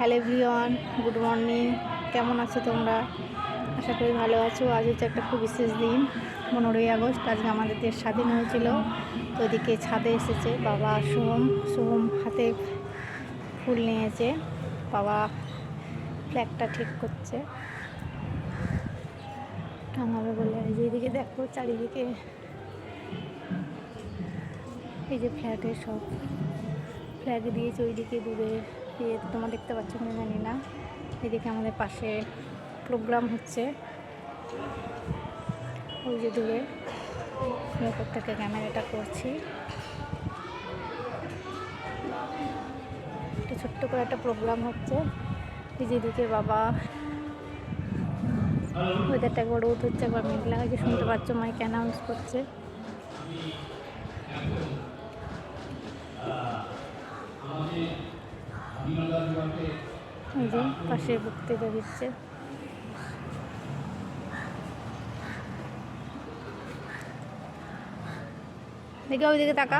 Hello everyone, good morning. কেমন আছো তোমরা? আশা করি ভালো আছো। আজ হচ্ছে একটা খুব বিশেষ দিন, পনেরোই আগস্ট। আজকে আমাদের দেশ স্বাধীন হয়েছিল। তো ওদিকে ছাদে এসেছে বাবা সোহম। সোহম হাতে ফুল নিয়েছে। বাবা ফ্ল্যাগটা ঠিক করছে। টাঙাবে বলে। এই যে এদিকে দেখো, চারিদিকে এই যে ফ্ল্যাটের সব। ফ্ল্যাগ দিয়েছে ওইদিকে দূরে। দিয়ে তোমরা দেখতে পাচ্ছ কিনা জানি না। এদিকে আমাদের পাশে প্রোগ্রাম হচ্ছে। ওই যে দূরে ওপর থেকে ক্যামেরাটা করছি। একটা ছোট্ট করে একটা প্রোগ্রাম হচ্ছে। এদিকে বাবা ওয়েদারটা একবার রোদ হচ্ছে, একবার মেঘলা। হয়েছে শুনতে পাচ্ছ মাইকে অ্যানাউন্স করছে। যে পাশে বক্তৃতা দিচ্ছে। দেখে ওইদিকে তাকা